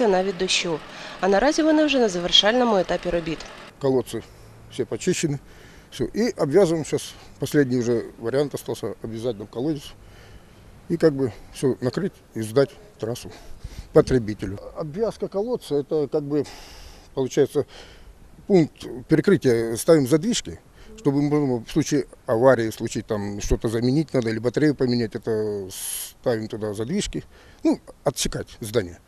захищаються навіть дощу. А наразі вони вже на завершальному етапі робіт. колодцы все почищены. Все. И обвязываем сейчас, последний уже вариант остался, обязательно в колодец. И как бы все накрыть и сдать трассу потребителю. Обвязка колодца, это как бы, получается, пункт перекрытия ставим задвижки, чтобы можно в случае аварии, в случае там что-то заменить надо или батарею поменять, это ставим туда задвижки, ну, отсекать здание.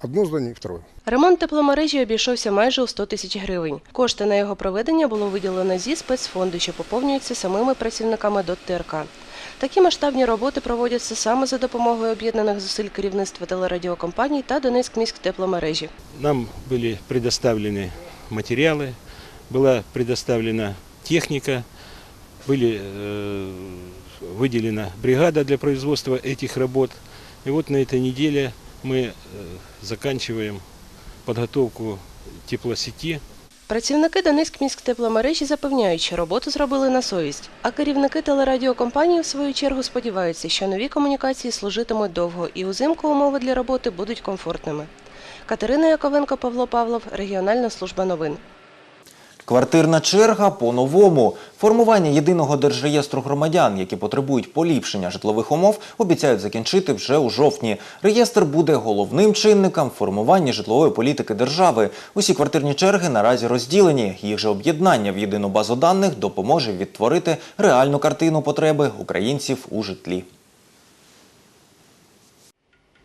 Одно здание и второе. Ремонт тепломережі обійшовся майже у 100 тисяч гривень. Кошти на його проведення було виділено зі спецфонду, що поповнюється самими працівниками ДОТ ТРК. Такі масштабні роботи проводяться саме за допомогою об'єднаних зусиль керівництва телерадіокомпаній та Донецьк тепломережі. Нам были предоставлены материалы, была предоставлена техника, были э, выделена бригада для производства этих работ. И вот на этой неделе мы э, заканчиваем подготовку теплосети. Працівники Донецьк тепломережі запевняють, що роботу зробили на совість. А керівники телерадіокомпанії, в свою чергу, сподіваються, що нові комунікації служитимуть довго і узимку умови для роботи будуть комфортними. Катерина Яковенко, Павло Павлов, Регіональна служба новин. Квартирна черга по-новому. Формування єдиного держреєстру громадян, які потребують поліпшення житлових умов, обіцяють закінчити вже у жовтні. Реєстр буде головним чинником в формуванні житлової політики держави. Усі квартирні черги наразі розділені. Їх же об'єднання в єдину базу даних допоможе відтворити реальну картину потреби українців у житлі.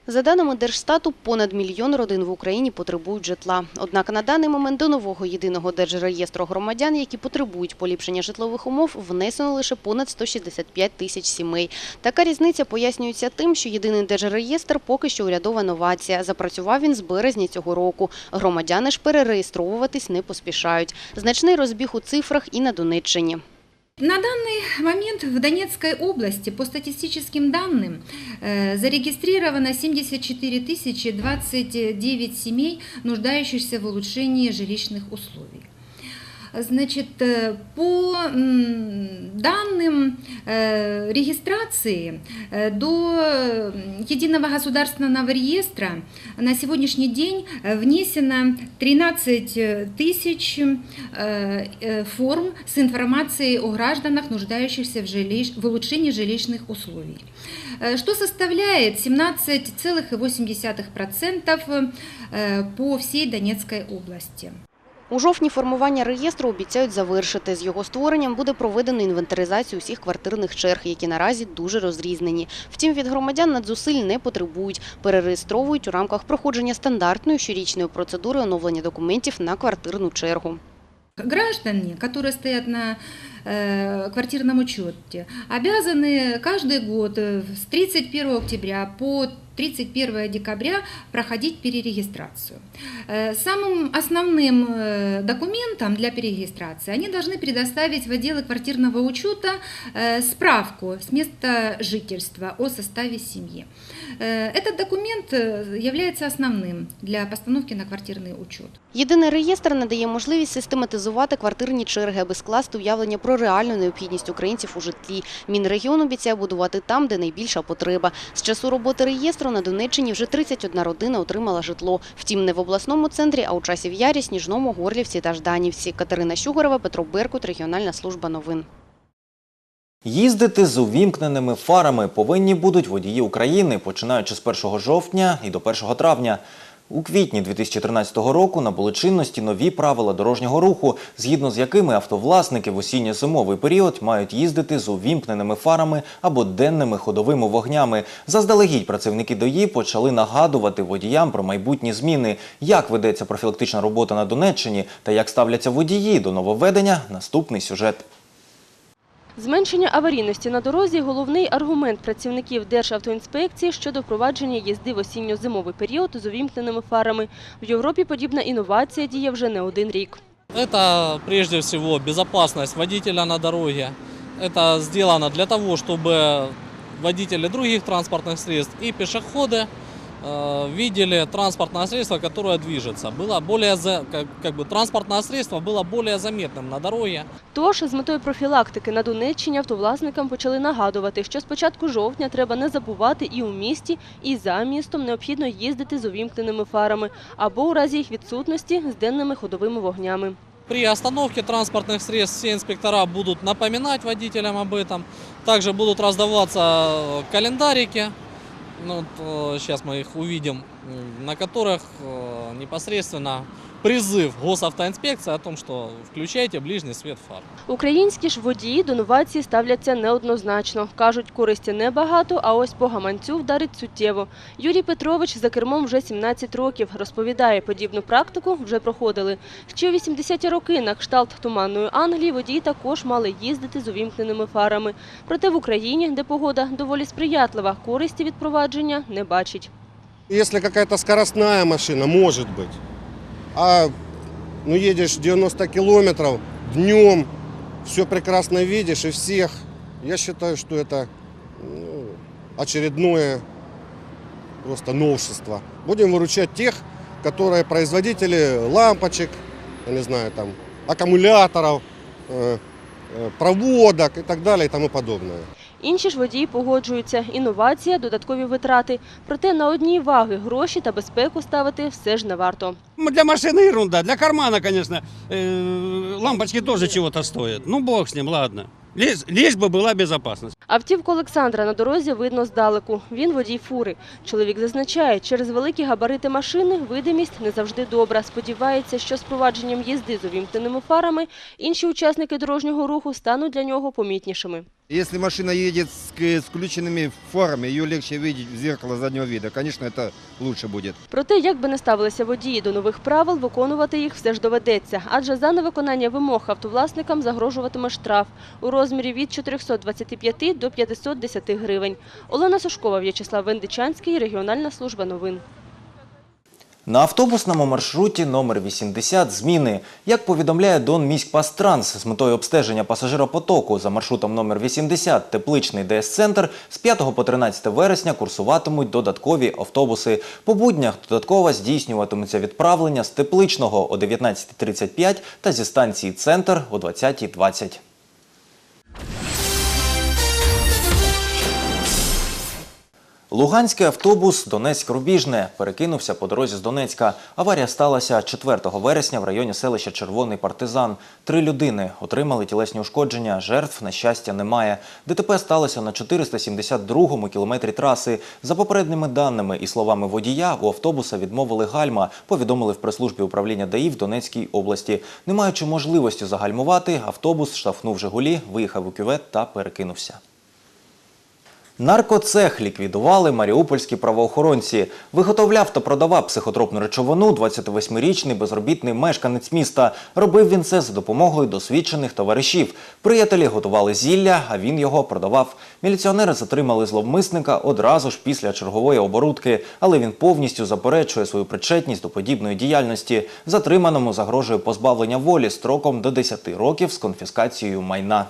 За даними Держстату, понад мільйон родин в Україні потребують житла. Однак на даний момент до нового єдиного держреєстру громадян, які потребують поліпшення житлових умов, внесено лише понад 165 тисяч сімей. Така різниця пояснюється тим, що єдиний держреєстр поки що урядова новація. Запрацював він з березня цього року. Громадяни ж перереєстровуватись не поспішають. Значний розбіг у цифрах і на Донеччині. На данный момент в Донецкой области по статистическим данным э, зарегистрировано 74 тысячи 29 семей, нуждающихся в улучшении жилищных условий. Значит, э, по данным э, регистрации э, до единого государственного реестра на сегодняшний день внесено 13 тысяч форм с информацией о гражданах, нуждающихся в, жилищ, в улучшении жилищных условий, что составляет 17,8% э, по всей Донецкой области. У жовтні формування реєстру обіцяють завершити. З його створенням буде проведено інвентаризацію усіх квартирних черг, які наразі дуже розрізнені. Втім, від громадян надзусиль не потребують. Перереєстровують у рамках проходження стандартної щорічної процедури оновлення документів на квартирну чергу. Граждане, которые стоят на квартирном учете, обязаны каждый год э, с 31 октября по 31 декабря проходить перерегистрацию. Э, Самым основным э, документом для перерегистрации они должны предоставить в отделы квартирного учета э, справку с места жительства о составе семьи. Э, Этот документ э, является основным для постановки на квартирный учет. Єдиний реєстр надає можливість систематизувати квартирні черги, аби скласти уявлення про реальну необхідність українців у житлі. Мінрегіон обіцяє будувати там, де найбільша потреба. З часу роботи реєстру на Донеччині вже 31 родина отримала житло. Втім, не в обласному центрі, а у часів Ярі, Сніжному, Горлівці та Жданівці. Катерина Щугорова, Петро Беркут, Регіональна служба новин. Їздити з увімкненими фарами повинні будуть водії України, починаючи з 1 жовтня і до 1 травня. У квітні 2013 року набули чинності нові правила дорожнього руху, згідно з якими автовласники в осінньо-зимовий період мають їздити з увімкненими фарами або денними ходовими вогнями. Заздалегідь працівники ДОІ почали нагадувати водіям про майбутні зміни, як ведеться профілактична робота на Донеччині та як ставляться водії до нововведення. Наступний сюжет. Зменшення аварійності на дорозі – головний аргумент працівників Державтоінспекції щодо впровадження їзди в осінньо-зимовий період з увімкненими фарами. В Європі подібна інновація діє вже не один рік. Это прежде всего безопасность водителя на дороге. Это сделано для того, чтобы водители других транспортных средств и пешеходы э, видели транспортное средство, которое движется. Было более, за- как, как бы транспортное средство было более заметным на дороге. Тож, з метою профілактики на Донеччині автовласникам почали нагадувати, що з початку жовтня треба не забувати і у місті, і за містом необхідно їздити з увімкненими фарами або у разі їх відсутності з денними ходовими вогнями. При остановке транспортных средств все инспектора будут напоминать водителям об этом. Также будут раздаваться э, календарики, ну, то сейчас мы их увидим, на которых э, непосредственно призыв госавтоинспекции о том, что включайте ближний свет фар. Українські ж водії до новації ставляться неоднозначно. Кажуть, користі небагато, а ось по гаманцю вдарить суттєво. Юрій Петрович за кермом вже 17 років. Розповідає, подібну практику вже проходили. Ще у 80-ті роки на кшталт Туманної Англії водії також мали їздити з увімкненими фарами. Проте в Україні, де погода доволі сприятлива, користі від провадження не бачить. Если какая-то скоростная машина, может быть. А ну едешь 90 километров днем, все прекрасно видишь и всех. Я считаю, что это ну, очередное просто новшество. Будем выручать тех, которые производители лампочек, я не знаю, там, аккумуляторов, э, э, проводок и так далее и тому подобное. Інші ж водії погоджуються. Інновація, додаткові витрати. Проте на одній ваги гроші та безпеку ставити все ж не варто. М, Для машины ерунда, для кармана, конечно, э, лампочки тоже чего-то стоят. Ну, бог с ним, ладно. Лишь, лишь бы была безопасность. Автівку Олександра на дорозі видно здалеку. Він водій фури. Чоловік зазначає, через великі габарити машини видимість не завжди добра. Сподівається, що з провадженням їзди з увімкненими фарами інші учасники дорожнього руху стануть для нього помітнішими. Если машина едет с, включенными фарами, ее легче видеть в зеркало заднего вида. Конечно, это лучше будет. Проте, як би не ставилися водії до нових правил, виконувати їх все ж доведеться. Адже за невиконання вимог автовласникам загрожуватиме штраф у розмірі від 425 до 510 гривень. Олена Сушкова, В'ячеслав Вендичанський, регіональна служба новин. На автобусному маршруті номер 80 зміни. Як повідомляє Дон Міськпастранс, з метою обстеження пасажиропотоку за маршрутом номер 80 Тепличний ДС-центр з 5 по 13 вересня курсуватимуть додаткові автобуси. По буднях додатково здійснюватимуться відправлення з Тепличного о 19.35 та зі станції Центр о 20.20. Луганський автобус Донецьк-Рубіжне перекинувся по дорозі з Донецька. Аварія сталася 4 вересня в районі селища Червоний Партизан. Три людини отримали тілесні ушкодження. Жертв, на щастя, немає. ДТП сталося на 472-му кілометрі траси. За попередніми даними і словами водія, у автобуса відмовили гальма, повідомили в прес-службі управління ДАІ в Донецькій області. Не маючи можливості загальмувати, автобус штовхнув «Жигулі», виїхав у кювет та перекинувся. Наркоцех ліквідували маріупольські правоохоронці. Виготовляв та продавав психотропну речовину 28-річний безробітний мешканець міста. Робив він це за допомогою досвідчених товаришів. Приятелі готували зілля, а він його продавав. Міліціонери затримали зловмисника одразу ж після чергової оборудки, але він повністю заперечує свою причетність до подібної діяльності. Затриманому загрожує позбавлення волі строком до 10 років з конфіскацією майна.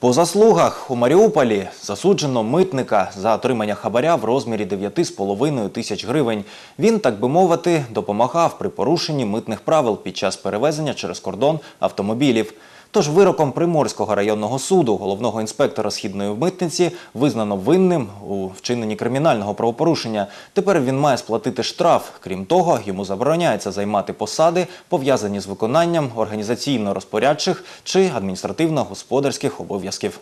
По заслугах у Маріуполі засуджено митника за отримання хабаря в розмірі 9,5 тисяч гривень. Він, так би мовити, допомагав при порушенні митних правил під час перевезення через кордон автомобілів. Тож вироком Приморського районного суду головного інспектора східної митниці визнано винним у вчиненні кримінального правопорушення. Тепер він має сплатити штраф. Крім того, йому забороняється займати посади, пов'язані з виконанням організаційно-розпорядчих чи адміністративно-господарських обов'язків.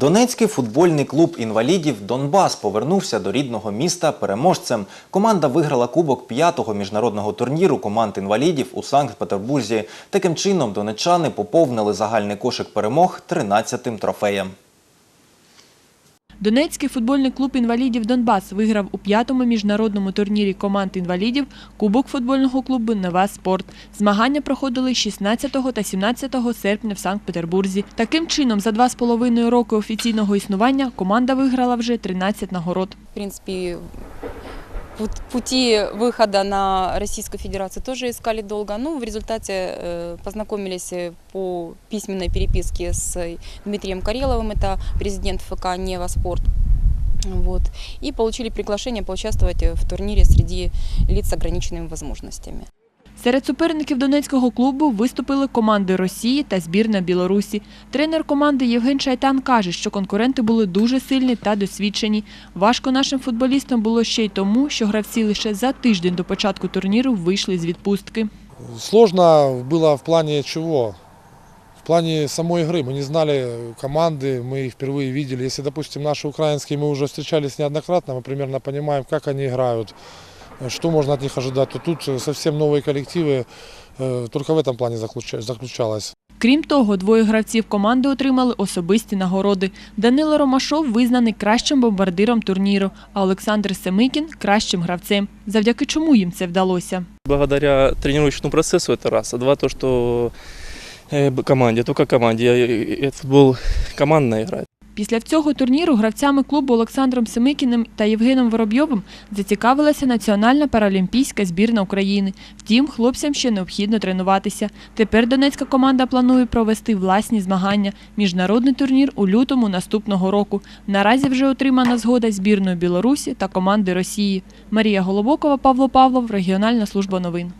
Донецький футбольний клуб інвалідів Донбас повернувся до рідного міста переможцем. Команда виграла кубок п'ятого міжнародного турніру команд інвалідів у Санкт-Петербурзі. Таким чином донечани поповнили загальний кошик перемог 13-тим трофеєм. Донецький футбольний клуб інвалідів Донбас виграв у п'ятому міжнародному турнірі команд інвалідів Кубок футбольного клубу Нева Спорт. Змагання проходили 16 та 17 серпня в Санкт-Петербурзі. Таким чином, за два з половиною роки офіційного існування команда виграла вже 13 нагород. В принципе, пут- пути выхода на Российскую Федерацию тоже искали долго. Ну, в результате э, познакомились э, по письменной переписке с Дмитрием Кареловым, это президент ФК «Нева Спорт». Вот. И получили приглашение поучаствовать в турнире среди лиц с ограниченными возможностями. Серед суперників донецького клубу виступили команди Росії та збірна Білорусі. Тренер команди Євген Шайтан каже, що конкуренти були дуже сильні та досвідчені. Важко нашим футболістам було ще й тому, що гравці лише за тиждень до початку турніру вийшли з відпустки. Сложно было в плане чего? В плане самой игры. Мы не знали команды, мы их впервые видели. Если, допустим, наши украинские мы уже встречались неоднократно, мы примерно понимаем, как они играют, что можно от них ожидать, то тут совсем новые коллективы. э, Только в этом плане заключа- заключалось. Крім того, двоє гравців команди отримали особисті нагороди. Данило Ромашов визнаний кращим бомбардиром турніру, а Олександр Семикін кращим гравцем. Завдяки чому їм це вдалося? благодаря тренировочному процессу это раз, а два то, что э, б- команде, только команде. Я- э, э, Футбол командная игра. Після цього турніру гравцями клубу Олександром Семикіним та Євгеном Воробйовим зацікавилася Національна паралімпійська збірна України. Втім, хлопцям ще необхідно тренуватися. Тепер донецька команда планує провести власні змагання. Міжнародний турнір у лютому наступного року. Наразі вже отримана згода збірної Білорусі та команди Росії. Марія Голобокова, Павло Павлов, Регіональна служба новин.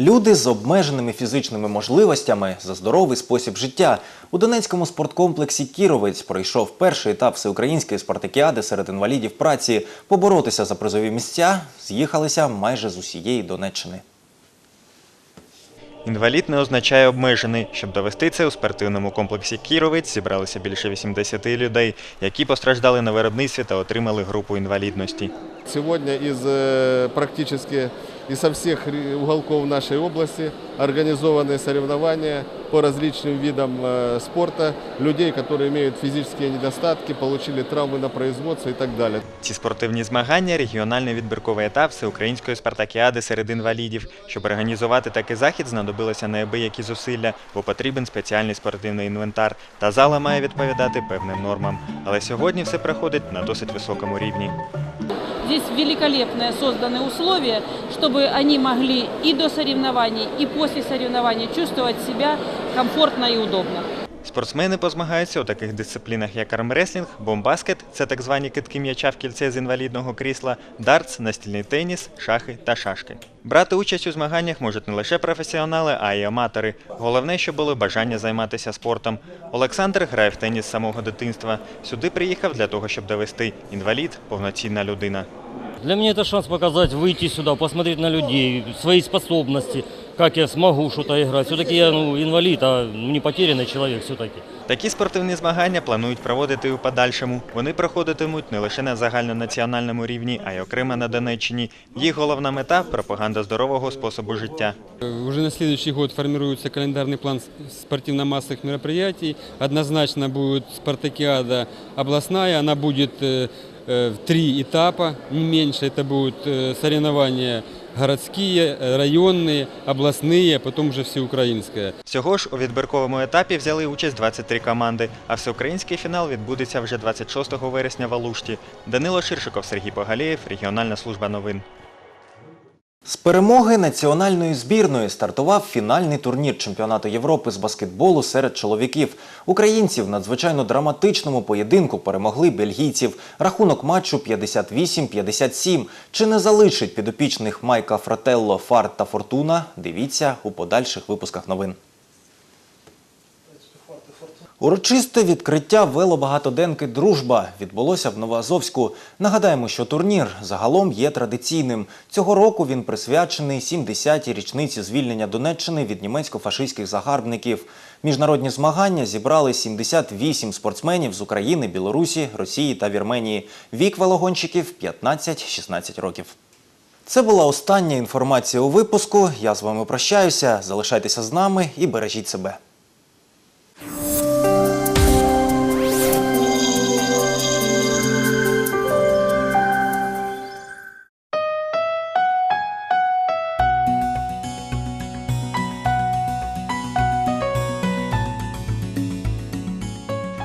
Люди з обмеженими фізичними можливостями за здоровий спосіб життя у Донецькому спорткомплексі Кіровець пройшов перший етап всеукраїнської спартакіади серед інвалідів праці. Поборотися за призові місця з'їхалися майже з усієї Донеччини. Інвалід не означає обмежений. Щоб довести це, у спортивному комплексі Кіровець зібралися більше 80 людей, які постраждали на виробництві та отримали групу інвалідності. Сегодня из э, практически и со всех ре- уголков нашей области организованы соревнования по различным видам э, спорта людей, которые имеют физические недостатки, получили травмы на производстве и так далее. Ці спортивні змагання регіональний відбірковий етап всеукраїнської спартакіади серед інвалідів. Щоб організувати такий захід, знадобилося неабиякі зусилля, бо потрібен спеціальний спортивний інвентар, та зала має відповідати певним нормам. Але сьогодні все проходить на досить високому рівні. Здесь великолепные созданы условия, чтобы они могли и до соревнований, и после соревнований чувствовать себя комфортно и удобно. Спортсмени позмагаються у таких дисциплінах, як армреслінг, бомбаскет – це так звані китки м'яча в кільце з інвалідного крісла, дартс, настільний теніс, шахи та шашки. Брати участь у змаганнях можуть не лише професіонали, а й аматори. Головне, щоб було бажання займатися спортом. Олександр грає в теніс з самого дитинства. Сюди приїхав для того, щоб довести – інвалід – повноцінна людина. Для меня это шанс показать, выйти сюда, посмотреть на людей, свои способности, как я смогу что-то играть. Все-таки я ну, инвалид, а не потерянный человек все-таки. Такі спортивні змагання планують проводити і у подальшому. Вони проходитимуть не лише на загальнонаціональному рівні, а й окремо на Донеччині. Їх головна мета – пропаганда здорового способу життя. Уже на следующий год формируется календарный план с- спортивно-массовых мероприятий. Однозначно будет спартакиада областная, она будет э, э, в три этапа, не меньше. Это будут э, соревнования городские, э, районные, областные, потом уже всеукраинское. Всього ж у відбірковому етапі взяли участь 23 команди, а всеукраїнський фінал відбудеться вже 26 вересня в Алушті. Данило Ширшиков, Сергій Погалєєв, Регіональна служба новин. З перемоги національної збірної стартував фінальний турнір чемпіонату Європи з баскетболу серед чоловіків. Українці в надзвичайно драматичному поєдинку перемогли бельгійців. Рахунок матчу 58-57. Чи не залишить підопічних Майка Фрателло, Фарт та Фортуна? Дивіться у подальших випусках новин. Урочисте відкриття велобагатоденки Дружба відбулося в Новоазовську. Нагадаємо, що турнір загалом є традиційним. Цього року він присвячений 70-й річниці звільнення Донеччини від німецько-фашистських загарбників. Міжнародні змагання зібрали 78 спортсменів з України, Білорусі, Росії та Вірменії. Вік велогонщиків 15-16 років. Це була остання інформація у випуску. Я з вами прощаюся. Залишайтеся з нами і бережіть себе.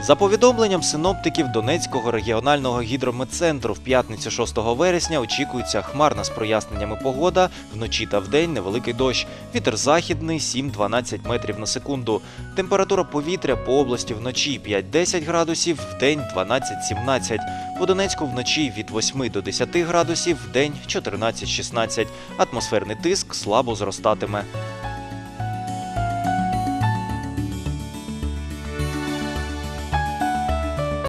За повідомленням синоптиків Донецького регіонального гідрометцентру, в п'ятницю 6 вересня очікується хмарна з проясненнями погода, вночі та вдень невеликий дощ. Вітер західний 7-12 метрів на секунду. Температура повітря по області вночі 5-10 градусів, вдень 12-17. У Донецьку вночі від 8 до 10 градусів, вдень 14-16. Атмосферний тиск слабо зростатиме.